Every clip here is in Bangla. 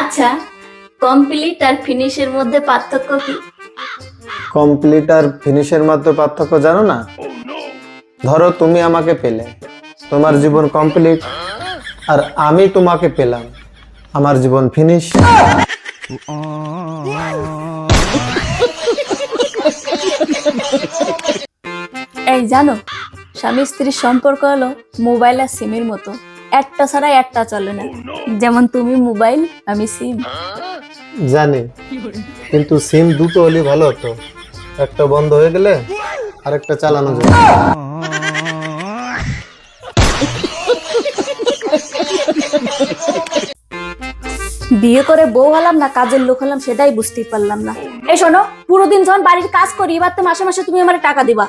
আচ্ছা কমপ্লিট আর ফিনিশের মধ্যে পার্থক্য কি? কমপ্লিট আর ফিনিশের মধ্যে পার্থক্য জানো না? ধরো তুমি আমাকে পেলে তোমার জীবন কমপ্লিট আর আমি তোমাকে পেলাম আমার জীবন ফিনিশ এই জানো স্বামী স্ত্রীর সম্পর্ক হলো মোবাইল আর সিমের মতো। একটা ছাড়া একটা চলে না। যেমন তুমি মোবাইল আমি সিম। জানি কিন্তু সিম দুটো হলে ভালো হতো। একটা বন্ধ হয়ে গেলে আরেকটা চালানো যাবে। বিয়ে করে বউ হলাম না কাজের লোক হলাম সেটাই বুঝতেই পারলাম না। এই শোনো পুরো দিন যখন বাড়ির কাজ করি এবার তো মাসে মাসে তুমি আমার টাকা দিবা।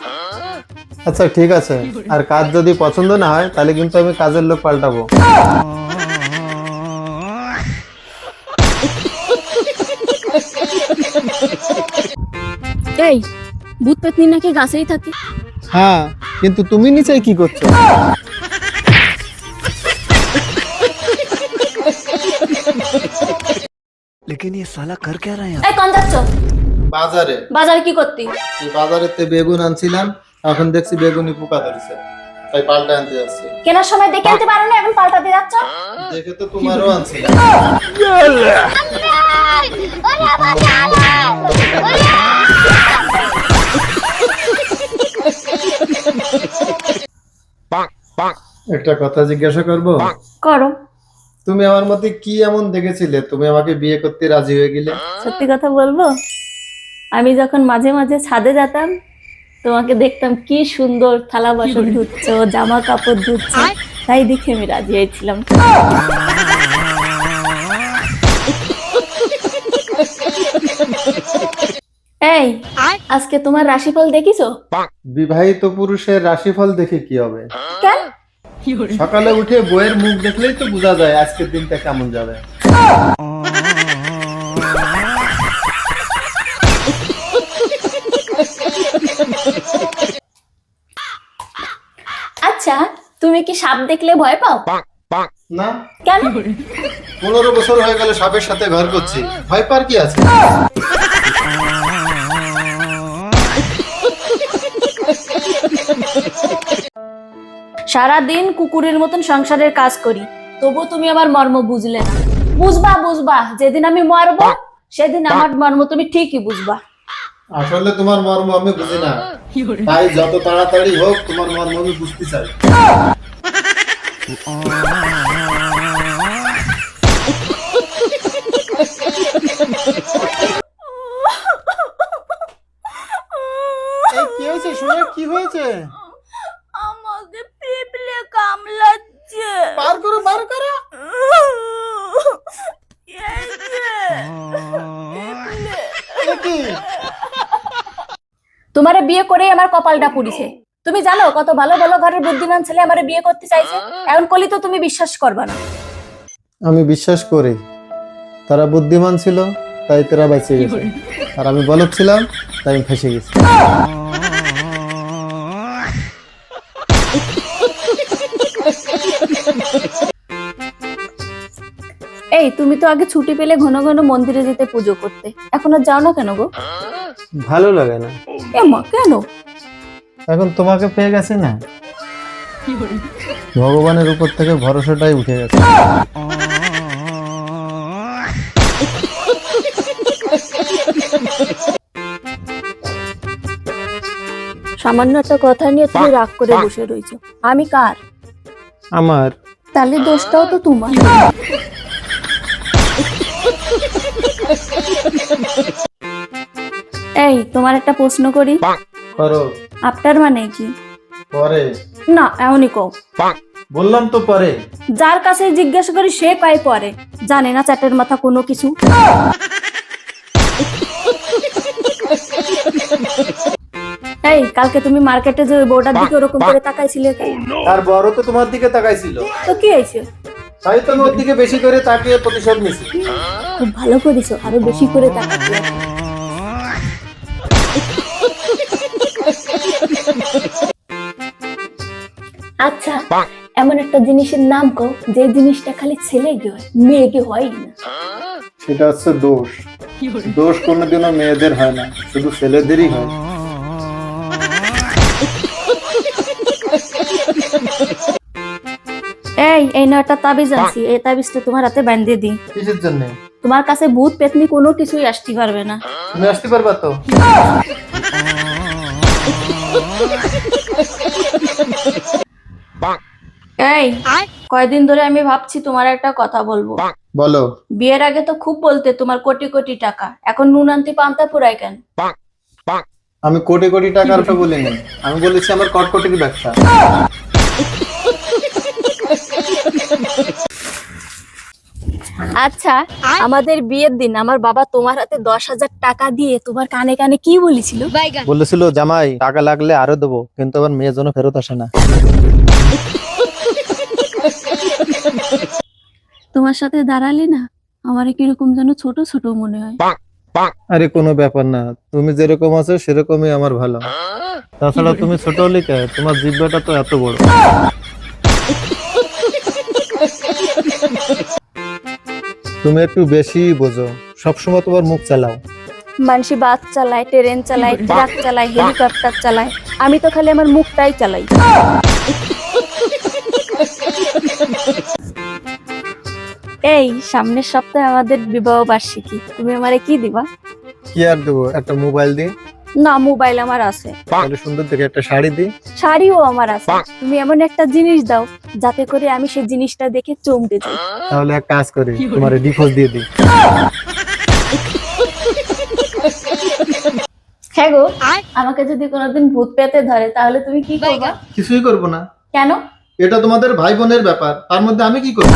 আচ্ছা ঠিক আছে আর কাজ যদি পছন্দ না হয় তাহলে কিন্তু আমি কাজের লোক পাল্টাবো এই ভূত পেতনি নাকি গাছেই থাকে হ্যাঁ কিন্তু তুমি নিচে কি করছো लेकिन ये साला कर क्या रहे हैं এই কোন যাচ্ছ বাজারে বাজারে কি করতি এই বাজারেতে বেগুন আনছিলাম এখন দেখছি বেগুনি পোকা ধরেছে। তাই পাল্টা আনতে যাচ্ছি। কেনার সময় দেখে আনতে পারো না এখন পাল্টাতে যাচ্ছ? দেখে তো তোমারও আনছিলাম একটা কথা জিজ্ঞাসা করব? করো। তুমি আমার মধ্যে কি এমন দেখেছিলে? তুমি আমাকে বিয়ে করতে রাজি হয়ে গেলে? সত্যি কথা বলব? আমি যখন মাঝে মাঝে ছাদে যেতাম তোমাকে দেখতাম কি সুন্দর থালা বাসন ধুচ্ছ জামা কাপড় ধুচ্ছ। তাই দেখে আমি রাজি হয়েছিলাম। এই আজকে তোমার রাশিফল দেখিছো? বিবাহিত পুরুষের রাশিফল দেখে কি হবে? কেন? সকালে উঠে বইয়ের মুখ দেখলেই তো বোঝা যায় আজকের দিনটা কেমন যাবে। আচ্ছা তুমি কি সাপ দেখলে ভয় পাও? না। কেন? পনেরো বছর হয়ে গেল সাপের সাথে ঘর করছি। ভয় পার কি আছে? সারাদিন কুকুরের মতন সংসারের কাজ করি তবু তুমি আমার মর্ম বুঝলে না। বুঝবা বুঝবা যেদিন আমি মরবো সেদিন আমার মর্ম তুমি ঠিকই বুঝবা। আসলে তোমার মর্ম আমি বুঝি না। তাই যত তাড়াতাড়ি হোক তোমার মর্ম আমি বুঝতে চাই। কি হয়েছে শুনে কি হয়েছে? আমাকে পিপলে কামড়াচ্ছে। পার করো পার করো। কি? তোমারে বিয়ে করেই আমার কপালটা পুড়িছে। তুমি জানো কত ভালো ভালো ঘরের বুদ্ধিমান ছেলে আমারে বিয়ে করতে চাইছে। এখন কলি তো তুমি বিশ্বাস করবে না। আমি বিশ্বাস করি। তারা বুদ্ধিমান ছিল তাই তারা বেঁচে গেছে। আর আমি বলদ ছিলাম তাই আমি ফেসে গেছি। এই তুমি তো আগে ছুটি পেলে ঘন ঘন মন্দিরে যেতে পুজো করতে। এখন আর যাও না কেন গো? ভালো লাগে না। এ মা কেন? এখন তোমাকে পেয়ে গেছে না। ভগবানের উপর থেকে ভরসাটাই উঠে গেছে। সামান্য একটা কথা নিয়ে তুমি রাগ করে বসে রইছো। আমি কার? আমার। তাহলে দোষটাও তো তোমার। এই তোমার একটা প্রশ্ন করি। করো। আফটার মানে কি? পরে। না এমনই কও। বললাম তো পরে। যার কাছে জিজ্ঞাসা করি সে কয় পরে। জানে না চ্যাটের মাথা কোনো কিছু। এই কালকে তুমি মার্কেটে যে বউটার দিকে ওরকম করে তাকাইছিলে কেন? তার বড় তো তোমার দিকে তাকাইছিল। তো কি হয়েছে? তাই তো ওর দিকে বেশি করে তাকিয়ে প্রতিশোধ নিছি। খুব ভালো করেছ আরও বেশি করে তাকাতে আচ্ছা এমন একটা জিনিসের নাম কও যে জিনিসটা খালি ছেলেকে হয় মেয়ে মেয়েকে হয় না। সেটা হচ্ছে দোষ। দোষ কোনোদিনও মেয়েদের হয় না শুধু ছেলেদেরই হয়। এই এই নয়টা তাবিজ আনছি এই তাবিজটা তোমার হাতে বাঁধিয়ে দিই কিসের জন্য? তোমার কাছে ভূত পেতনি কোনো কিছুই আসতে পারবে না। তুমি আসতে পারবা তো? এই কয়দিন ধরে আমি ভাবছি তোমার একটা কথা বলব। বলো। বিয়ের আগে তো খুব বলতে তোমার কোটি কোটি টাকা এখন নুন আনতে পান্তা পুরাই কেন? আমি কোটি কোটি টাকার কথা বলিনি। আমি বলেছি আমার কটকটির ব্যবসা। আচ্ছা আমাদের বিয়ের দিন আমার বাবা তোমার হাতে দশ হাজার টাকা দিয়ে তোমার কানে কানে কি বলেছিল? বলেছিল জামাই টাকা লাগলে আরও দেবো কিন্তু আমার মেয়ের জন্য ফেরত আসে না। তোমার সাথে দাঁড়ালে না আমার কীরকম যেন ছোট ছোট মনে হয়। আরে কোনো ব্যাপার না তুমি যেরকম আছো সেরকমই আমার ভালো। তাছাড়া তুমি ছোট হলে কে? তোমার জিব্বাটা তো এত বড়। তুমি একটু বেশি বোঝো সবসময় তোমার মুখ চালাও। মানুষই বাস চালায় ট্রেন চালায় ট্রাক চালায় হেলিকপ্টার চালায় আমি তো খালি আমার মুখটাই চালাই। এই সামনের সপ্তাহে আমাদের বিবাহ বার্ষিকী। তুমি আমারে কি দিবা? কি আর দেবো? একটা মোবাইল দিই। না মোবাইল আমার আছে। তাহলে সুন্দর দেখে একটা শাড়ি দিই। শাড়িও আমার আছে। তুমি এমন একটা জিনিস দাও যাতে করে আমি সেই জিনিসটা দেখে চমকে যাই। তাহলে এক কাজ করি তোমার ডিভোর্স দিয়ে দিই। হ্যাঁ গো আমাকে যদি কোনোদিন ভূত পেতে ধরে তাহলে তুমি কি করবা? কিছুই করব না। কেন? এটা তোমাদের ভাই বোনের ব্যাপার। তার মধ্যে আমি কি করব?